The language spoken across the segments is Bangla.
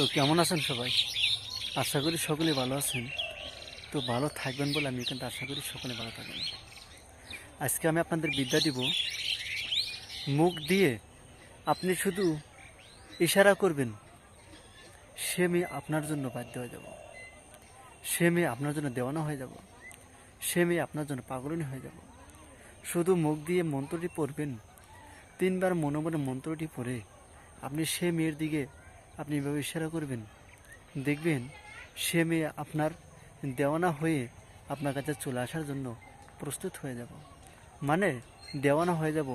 তো কেমন আছেন সবাই? আশা করি সকলে ভালো আছেন। তো ভালো থাকবেন বলে আমি কিন্তু আশা করি সকলে ভালো থাকবেন। আজকে আমি আপনাদের বিদ্যা দিব, মুখ দিয়ে আপনি শুধু ইশারা করবেন, সে মেয়ে আপনার জন্য বাধ্য হয়ে যাব। সে মেয়ে আপনার জন্য দেওয়ানো হয়ে যাব। সে মেয়ে আপনার জন্য পাগলনি হয়ে যাব। শুধু মুখ দিয়ে মন্ত্রটি পড়বেন, তিনবার মনে মনে মন্ত্রটি পড়ে আপনি সে মেয়ের দিকে আপনি এভাবে ইশারা করবেন? দেখবেন সে মেয়ে আপনার দেওয়ানা হয়ে আপনার কাছে চলে আসার জন্য প্রস্তুত হয়ে যাব। মানে দেওয়ানা হয়ে যাব,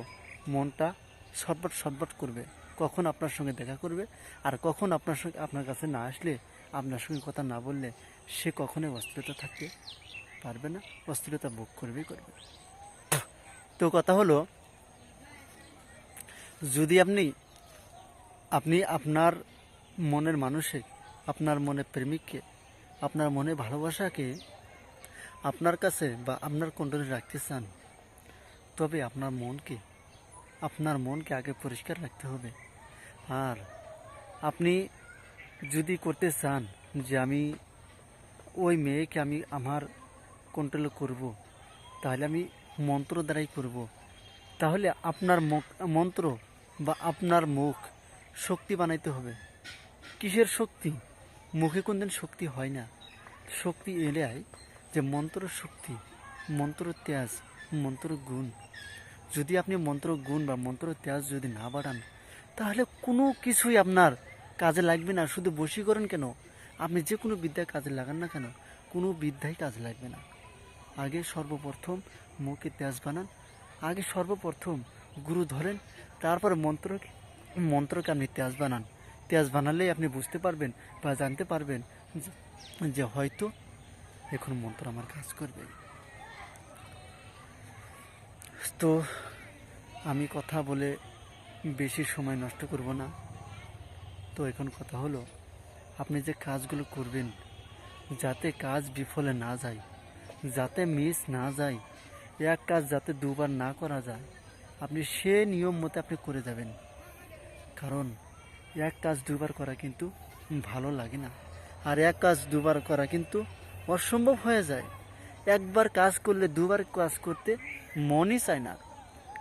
মনটা সটবট সটবট করবে। কখন আপনার সঙ্গে দেখা করবে আর কখন আপনার সঙ্গে আপনার কাছে না আসলে আপনার সঙ্গে কথা না বললে সে কখনোই অস্থিরতা থাকতে পারবে না, অস্থিরতা ভোগ করবেই করবে। তো কথা হলো, যদি আপনি আপনি আপনার মনের মানুষে, আপনার মনে প্রেমিককে, আপনার মনে ভালোবাসাকে আপনার কাছে বা আপনার কন্ট্রোলে রাখতে চান, তবে আপনার মনকে আপনার মনকে আগে পরিষ্কার রাখতে হবে। আর আপনি যদি করতে চান যে আমি ওই মেয়েকে আমি আমার কন্ট্রোল করব, তাহলে আমি মন্ত্র দ্বারাই করব, তাহলে আপনার মন্ত্র বা আপনার মুখ শক্তি বানাইতে হবে। কিসের শক্তি? মুখে কোনদিন শক্তি হয় না। শক্তি এলে আয় যে মন্ত্র শক্তি, মন্ত্র তেজ মন্ত্র গুণ। যদি আপনি মন্ত্র গুণ বা মন্ত্র তেজ যদি না বাড়ান, তাহলে কোনো কিছুই আপনার কাজে লাগবে না। শুধু বশীকরণ কেন? আপনি যে কোনো বিদ্যায় কাজে লাগান না কেন, কোনো বিদ্যাই কাজে লাগবে না। আগে সর্বপ্রথম মুখে তেজ বানান, আগে সর্বপ্রথম গুরু ধরেন, তারপর মন্ত্রকে মন্ত্রকে আপনি তেজ বানান। তেজ বানালেই আপনি বুঝতে পারবেন বা জানতে পারবেন যে হয়তো এখন মন্ত্র আমার কাজ করবে। তো আমি কথা বলে বেশি সময় নষ্ট করব না। তো এখন কথা হলো, আপনি যে কাজগুলো করবেন, যাতে কাজ বিফলে না যায়, যাতে মিস না যায়, এক কাজ যাতে দুবার না করা যায়, আপনি সে নিয়ম মতে আপনি করে যাবেন। কারণ এক কাজ দুবার করা কিন্তু ভালো লাগে না। আর এক কাজ দুবার করা কিন্তু অসম্ভব হয়ে যায়। একবার কাজ করলে দুবার কাজ করতে মনই চায় না।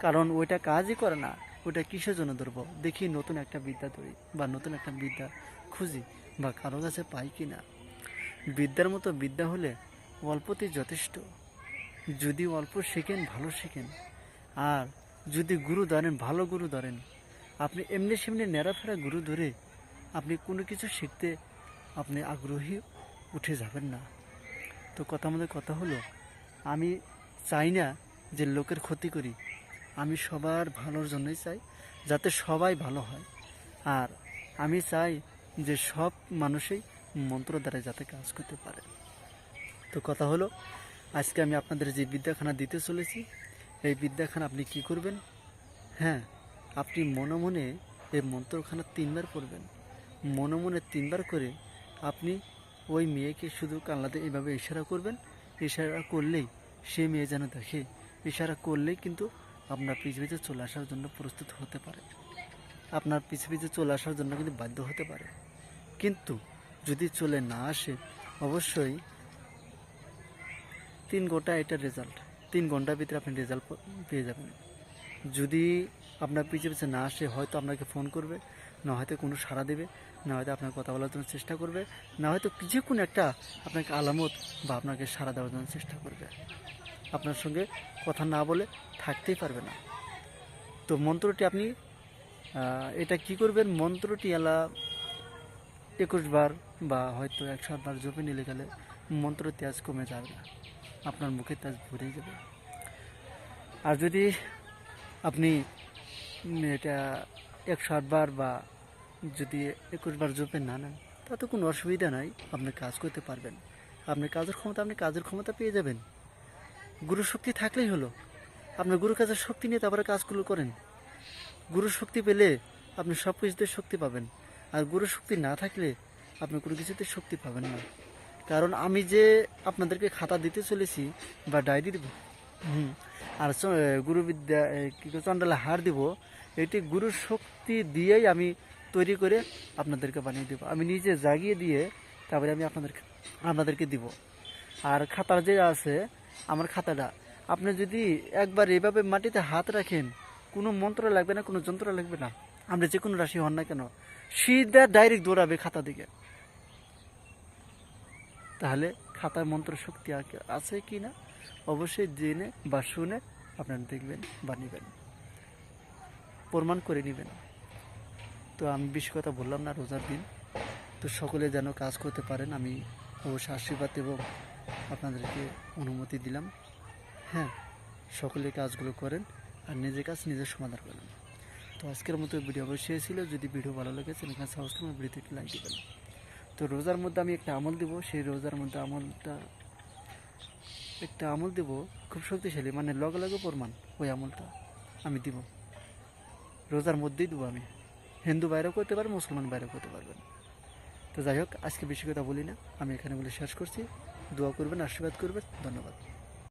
কারণ ওইটা কাজই করে না, ওইটা কিসের জন্য ধরবো? দেখি নতুন একটা বিদ্যা ধরি বা নতুন একটা বিদ্যা খুঁজি বা কারও কাছে পাই কি না। বিদ্যার মতো বিদ্যা হলে অল্পতেই যথেষ্ট। যদি অল্প শেখেন, ভালো শেখেন। আর যদি গুরু ধরেন, ভালো গুরু ধরেন আপনি এমনি সেমনি নেড়াফেরা গুরু ধরে আপনি কোনো কিছু শিখতে আপনি আগ্রহী উঠে যাবেন না। তো কথা আমাদের কথা হলো, আমি চাই না যে লোকের ক্ষতি করি। আমি সবার ভালোর জন্যই চাই, যাতে সবাই ভালো হয়। আর আমি চাই যে সব মানুষই মন্ত্র দ্বারা যাতে কাজ করতে পারে। তো কথা হলো, আজকে আমি আপনাদের যে বিদ্যাখানা দিতে চলেছি, এই বিদ্যাখানা আপনি কি করবেন? হ্যাঁ আপনি মনে মনে এই মন্ত্রখানা তিনবার পড়বেন। মনে মনে তিনবার করে আপনি ওই মেয়েকে শুধু কান্নাতে এইভাবে ইশারা করবেন। ইশারা করলেই সে মেয়ে যেন দেখে। ইশারা করলেই কিন্তু আপনার পৃথিবীতে চলে আসার জন্য প্রস্তুত হতে পারে। আপনার পৃথিবীতে চলে আসার জন্য কিন্তু বাধ্য হতে পারে। কিন্তু যদি চলে না আসে, অবশ্যই তিন ঘণ্টা এটা রেজাল্ট তিন ঘণ্টার ভিতরে আপনি রেজাল্ট পেয়ে যাবেন। যদি আপনার পৃথিবীতে না আসে, হয়তো আপনাকে ফোন করবে, না হয়তো কোনো সাড়া দেবে, না হয়তো আপনার কথা বলার জন্য চেষ্টা করবে, না হয়তো যে কোনো একটা আপনাকে আলামত বা আপনাকে সাড়া দেওয়ার জন্য চেষ্টা করবে। আপনার সঙ্গে কথা না বলে থাকতেই পারবে না। তো মন্ত্রটি আপনি এটা কি করবেন? মন্ত্রটি এলা একুশ বার বা হয়তো একশো বার জপে নিলে গেলে মন্ত্র তেজ কমে যাবে না। আপনার মুখে তেজ ভরেই যাবে। আর যদি আপনি এটা একশো আটবার বা যদি একুশ বার জপে না নেন, তাতে কোনো অসুবিধা নাই, আপনি কাজ করতে পারবেন। আপনি কাজের ক্ষমতা, আপনি কাজের ক্ষমতা পেয়ে যাবেন। গুরু শক্তি থাকলেই হলো। আপনার গুরু কাজের শক্তি নিয়ে তারপরে কাজগুলো করেন। গুরু শক্তি পেলে আপনি সব কিছুতে শক্তি পাবেন। আর গুরু শক্তি না থাকলে আপনি কোনো কিছুতে শক্তি পাবেন না। কারণ আমি যে আপনাদেরকে খাতা দিতে চলেছি বা ডায়েরি হুম। আর গুরুবিদ্যা কি করে চন্ডালে হার দিব, এটি গুরু শক্তি দিয়েই আমি তৈরি করে আপনাদেরকে বানিয়ে দেবো। আমি নিজে জাগিয়ে দিয়ে তারপরে আমি আপনাদেরকে আপনাদেরকে দিব। আর খাতার যে আছে, আমার খাতাটা, আপনি যদি একবার এভাবে মাটিতে হাত রাখেন, কোনো মন্ত্র লাগবে না, কোনো যন্ত্র লাগবে না। আপনি যে কোনো রাশি হন না কেন, সিধা ডাইরেক্ট দৌড়াবে খাতা দিকে। তাহলে খাতার মন্ত্র শক্তি আকে- আছে কি না, অবশ্যই জেনে বা শুনে আপনারা দেখবেন বা নেবেন। প্রমাণ করে নেবেন। তো আমি বেশি কথা বললাম না রোজার দিন। তো সকলে যেন কাজ করতে পারেন, আমি অবশ্যই আশীর্বাদ এবং আপনাদেরকে অনুমতি দিলাম। হ্যাঁ সকলে কাজগুলো করেন আর নিজের কাজ নিজের সমাধান করেন। তো আজকের মতো ভিডিও অবশ্যই ছিল। যদি ভিডিও ভালো লাগে চ্যানেলকে সাবস্ক্রাইব করে ভিডিওতে লাইক দিবেন। তো রোজার মধ্যে আমি একটা আমল দেবো, সেই রোজার মধ্যে আমলটা একটা আমল দেব, খুব শক্তিশালী মানে লগে লগে প্রমাণ ওই আমলটা আমি দিব। রোজার মধ্যেই দেবো আমি। হিন্দু বাইরেও করতে পারবে, মুসলমান বাইরেও করতে পারবেন তো যাই হোক, আজকে বেশি কথা বলি না। আমি এখানে বলে শেষ করছি। দোয়া করবেন, আশীর্বাদ করবেন। ধন্যবাদ।